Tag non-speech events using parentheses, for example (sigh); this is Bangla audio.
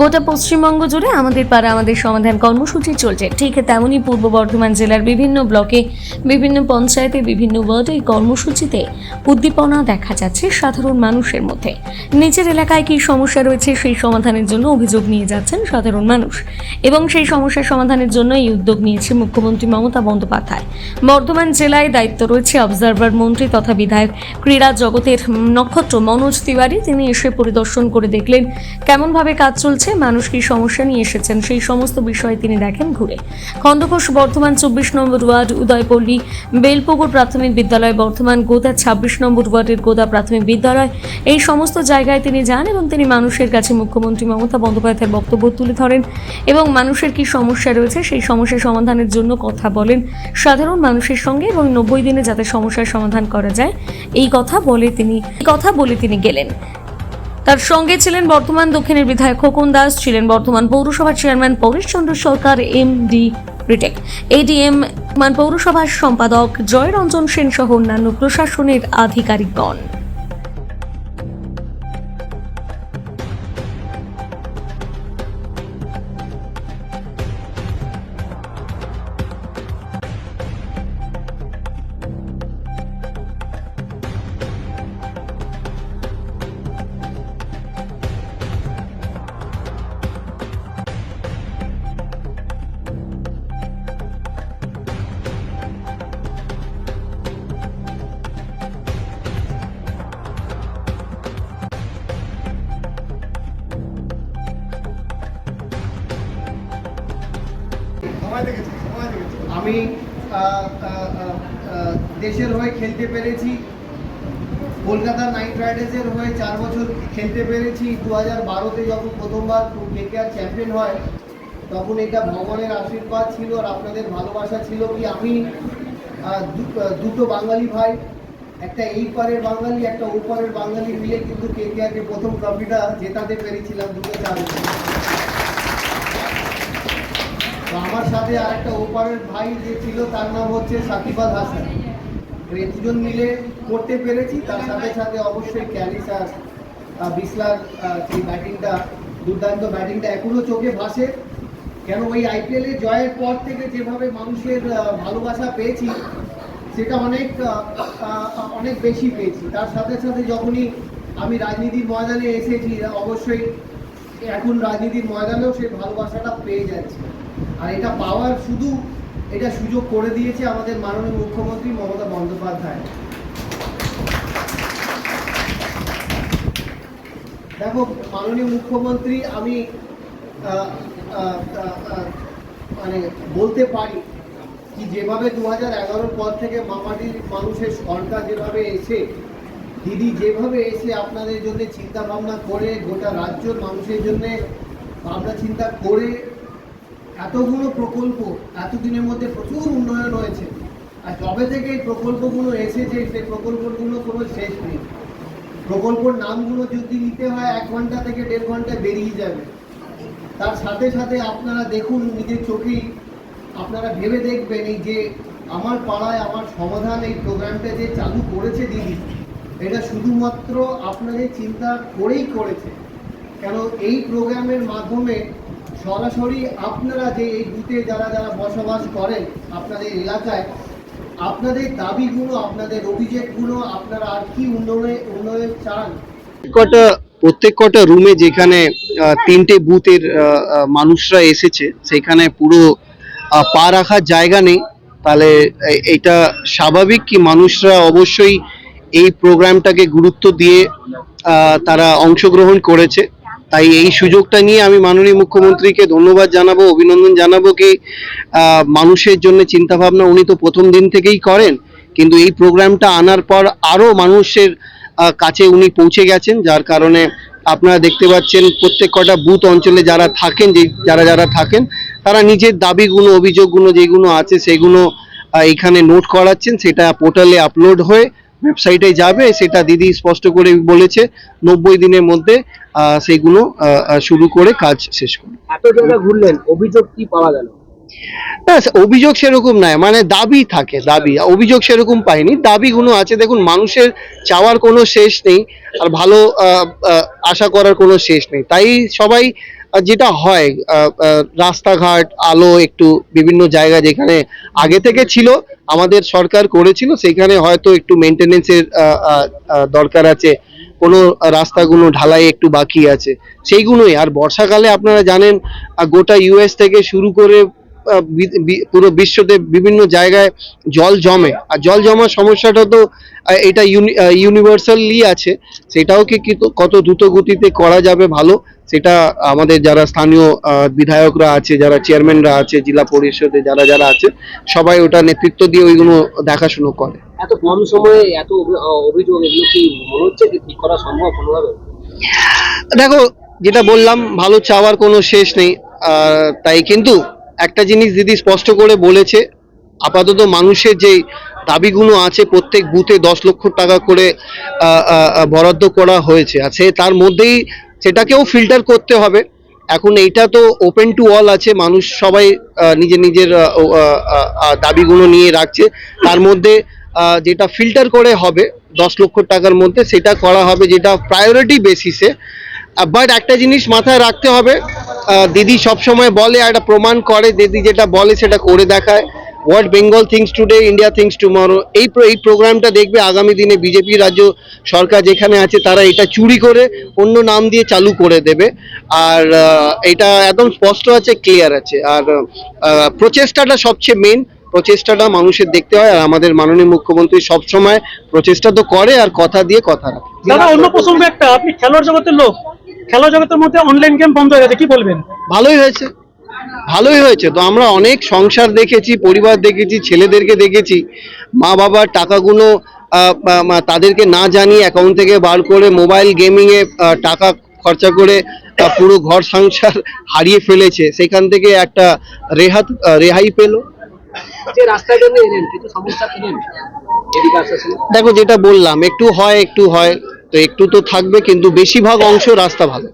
গোটা পশ্চিমবঙ্গ জুড়ে আমাদের পাড়া, আমাদের সমাধান কর্মসূচি চলছে। ঠিক তেমনই পূর্ব বর্ধমান জেলার বিভিন্ন ব্লকে, বিভিন্ন পঞ্চায়েতে, বিভিন্ন ওয়ার্ডে এই কর্মসূচিতে উদ্দীপনা দেখা যাচ্ছে সাধারণ মানুষের মধ্যে। নিজের এলাকায় কী সমস্যা রয়েছে সেই সমাধানের জন্য অভিযোগ নিয়ে যাচ্ছেন সাধারণ মানুষ। এবং সেই সমস্যার সমাধানের জন্য এই উদ্যোগ নিয়েছে মুখ্যমন্ত্রী মমতা বন্দ্যোপাধ্যায়। বর্ধমান জেলায় দায়িত্ব রয়েছে অবজারভার মন্ত্রী তথা বিধায়ক ক্রীড়া জগতের নক্ষত্র মনোজ তিওয়ারি। তিনি এসে পরিদর্শন করে দেখলেন কেমনভাবে কাজ চলছে মানুষ কী সমস্যা নিয়ে এসেছেন? সেই সমস্ত বিষয়ে তিনি দেখেন ঘুরে। খণ্ডঘোষ বর্ধমান চব্বিশ নম্বর ওয়ার্ড, উদয়পল্লী, বেলপুকুর প্রাথমিক বিদ্যালয়, বর্ধমান গোদা ছাব্বিশ নম্বর ওয়ার্ডের গোদা প্রাথমিক বিদ্যালয়। এই সমস্ত জায়গায় তিনি যান এবং তিনি মানুষের কাছে মুখ্যমন্ত্রী মমতা বন্দ্যোপাধ্যায়ের বক্তব্য তুলে ধরেন এবং মানুষের কি সমস্যা রয়েছে, সেই সমস্যা সমাধানের জন্য কথা বলেন সাধারণ মানুষের সঙ্গে এবং নব্বই দিনে যাতে সমস্যার সমাধান করা যায়, এই কথা বলে তিনি কথা বলে তিনি গেলেন। তার সঙ্গে ছিলেন বর্তমান দক্ষিণের বিধায়ক খোকন দাস, ছিলেন বর্তমান পৌরসভার chairman Pareshchandra Sarkar M D retake ADM পৌরসভার সম্পাদক জয়রঞ্জন সেন সহ অন্যান্য প্রশাসনের আধিকারিকগণ। আমি দেশের হয়ে খেলতে পেরেছি। কলকাতা নাইট রাইডার্সের হয়ে চার বছর খেলতে পেরেছি। দু হাজার বারোতে যখন প্রথমবার কেকেআর চ্যাম্পিয়ন হয়, তখন এটা ভগবানের আশীর্বাদ ছিল আর আপনাদের ভালোবাসা ছিল কি আমি দুটো বাঙালি ভাই, একটা এই পারের বাঙালি, একটা ওপারের বাঙালি মিলে কিন্তু কেকেআরকে প্রথম ট্রফিটা জেতাতে পেরেছিলাম দুটো চার সাথে আর একটা ওপারের ভাই যে ছিল, তার নাম হচ্ছে সাকিবাল হাসান। এই দুজন মিলে করতে পেরেছি। তার সাথে সাথে অবশ্যই ক্যালিস আর বিসলার সেই ব্যাটিংটা, দুর্দান্ত ব্যাটিংটা এখনও চোখে ভাসে। কেন ওই আইপিএলে জয়ের পর থেকে যেভাবে মানুষের ভালোবাসা পেয়েছি, সেটা অনেক অনেক বেশি পেয়েছি। তার সাথে সাথে যখনই আমি রাজনীতির ময়দানে এসেছি, অবশ্যই এখন রাজনীতির ময়দানেও সেই ভালোবাসাটা পেয়ে যাচ্ছে। আর এটা পাওয়ার শুধু এটা সুযোগ করে দিয়েছে আমাদের মাননীয় মুখ্যমন্ত্রী মমতা বন্দ্যোপাধ্যায়। দেখো, মাননীয় মুখ্যমন্ত্রী, আমি মানে বলতে পারি কি যেভাবে দু হাজার পর থেকে মামাটির মানুষের সরকার যেভাবে এসে, দিদি যেভাবে এসে আপনাদের জন্য চিন্তা ভাবনা করে গোটা রাজ্যর মানুষের জন্য ভাবনা চিন্তা করে এতগুলো প্রকল্প এতদিনের মধ্যে প্রচুর উন্নয়ন হয়েছে। আর যবে থেকে এই প্রকল্পগুলো এসেছে, সেই প্রকল্পগুলো কোনো শেষ নেই। প্রকল্পর নামগুলো যদি নিতে হয়, এক ঘণ্টা থেকে দেড় ঘণ্টা বেরিয়ে যাবে। তার সাথে সাথে আপনারা দেখুন, নিজের চোখেই আপনারা ভেবে দেখবেন এই যে আমার পাড়ায় আমার সমাধান এই প্রোগ্রামটা যে চালু করেছে দিদি, এটা শুধুমাত্র আপনাদের চিন্তা করেই করেছে। কেন এই প্রোগ্রামের মাধ্যমে সরাসরি আপনারা যে এই বুথে যারা যারা বসবাস করেন আপনাদের এলাকায়, আপনাদের দাবিগুলো, আপনাদের অভিযোগগুলো আপনারা আর কি উন্নয়নে, উন্নয়ন চান? প্রত্যেক কটা রুমে যেখানে তিনটে বুথের মানুষরা এসেছে, সেখানে পুরো পা রাখার জায়গা নেই। তাহলে এটা স্বাভাবিক কি মানুষরা অবশ্যই এই প্রোগ্রামটাকে গুরুত্ব দিয়ে তারা অংশগ্রহণ করেছে। তাই এই সুযোগটা নিয়ে আমি মাননীয় মুখ্যমন্ত্রীকে ধন্যবাদ জানাব, অভিনন্দন জানাব কি মানুষের জন্য চিন্তা ভাবনা উনি তো প্রথম দিন থেকেই করেন, কিন্তু এই প্রোগ্রামটা আনার পর আরও মানুষের কাছে উনি পৌঁছে গেছেন, যার কারণে আপনারা দেখতে পাচ্ছেন প্রত্যেক কটা বুথ অঞ্চলে যারা থাকেন, যে যারা যারা থাকেন, তারা নিজের দাবিগুলো, অভিযোগগুলো যেগুলো আছে সেগুলো এখানে নোট করাচ্ছেন, সেটা পোর্টালে আপলোড হয়ে ওয়েবসাইটে যাবে, সেটা দিদি স্পষ্ট করে বলেছে, নব্বই দিনের মধ্যে সেগুলো শুরু করে কাজ শেষ করবে এত জায়গা ঘুরলেন অভিযোগ কি পাওয়া গেল? না অভিযোগ সেরকম নয় মানে দাবি থাকে দাবি। অভিযোগ সেরকম পাইনি দাবিগুলো আছে দেখুন মানুষের চাওয়ার কোনো শেষ নেই আর ভালো আশা করার কোনো শেষ নেই। তাই সবাই যেটা হয় রাস্তাঘাট আলো একটু বিভিন্ন জায়গা যেখানে আগে থেকে ছিল আমাদের সরকার করেছিল সেখানে হয়তো একটু মেনটেনেন্সের দরকার আছে কোনো রাস্তাগুলো ঢালাই একটু বাকি আছে। সেইগুলোই। আর বর্ষাকালে আপনারা জানেন গোটা ইউএস থেকে শুরু করে পুরো বিশ্বতে বিভিন্ন জায়গায় জল জমে। আর জল জমার সমস্যাটা তো এটা ইউনিভার্সালি আছে। সেটাও কি কত দ্রুত গতিতে করা যাবে ভালো? সেটা আমাদের যারা স্থানীয় আহ, বিধায়করা আছে যারা চেয়ারম্যানরা আছে জেলা পরিষদে যারা যারা আছে সবাই ওটা নেতৃত্ব দিয়ে ওইগুলো দেখাশুনো করে। এত কম সময়ে এত অভিযোগ এগুলো কি মনে হচ্ছে যে ঠিক করা সম্ভব কোনোভাবে? দেখো যেটা বললাম ভালো চাওয়ার কোনো শেষ নেই। আহ, তাই কিন্তু একটা জিনিস দিদি স্পষ্ট করে বলেছে আপাতত মানুষের যে দাবিগুলো আছে প্রত্যেক বুথে দশ লক্ষ টাকা করে বরাদ্দ করা হয়েছে। আছে তার মধ্যেই সেটাকেও ফিল্টার করতে হবে। এখন এইটা তো ওপেন টু অল আছে, মানুষ সবাই নিজের নিজের দাবিগুলো নিয়ে রাখছে। তার মধ্যে যেটা ফিল্টার করে হবে, দশ লক্ষ টাকার মধ্যে সেটা করা হবে, যেটা প্রায়োরিটি বেসিসে বাট একটা জিনিস মাথায় রাখতে হবে দিদি সবসময় বলে, একটা প্রমাণ করে, দিদি যেটা বলে সেটা করে দেখায়। What Bengal thinks today India thinks tomorrow এই এই প্রোগ্রামটা দেখবে আগামী দিনে বিজেপি রাজ্য সরকার যেখানে আছে তারা এটা চুরি করে অন্য নাম দিয়ে চালু করে দেবে। আর এটা একদম স্পষ্ট আছে ক্লিয়ার আছে। আর প্রচেষ্টাটা সবচেয়ে মেন প্রচেষ্টাটা মানুষের দেখতে হয় আর আমাদের মাননীয় মুখ্যমন্ত্রী সবসময় প্রচেষ্টা তো করে আর কথা দিয়ে কথা রাখে। দাদা অন্য প্রসঙ্গ একটা আপনি খেলোয়াড় জগতের লোক। খেলা জগতের মধ্যে অনলাইন গেম বন্ধ হয়ে গেছে কি বলবেন? ভালোই হয়েছে। ভালোই হয়েছে। তো আমরা অনেক সংসার দেখেছি পরিবার দেখেছি ছেলেদেরকে দেখেছি। মা বাবার টাকাগুলো তাদেরকে না জানিয়ে অ্যাকাউন্ট থেকে বার করে মোবাইল গেমিংয়ে টাকা খরচা করে পুরো ঘর সংসার (laughs) হারিয়ে ফেলেছে। সেখান থেকে একটা রেহাত রেহাই পেল। দেখো যেটা বললাম একটু হয় একটু হয়। তো একটু তো থাকবে কিন্তু বেশিরভাগ অংশ রাস্তা ভালো।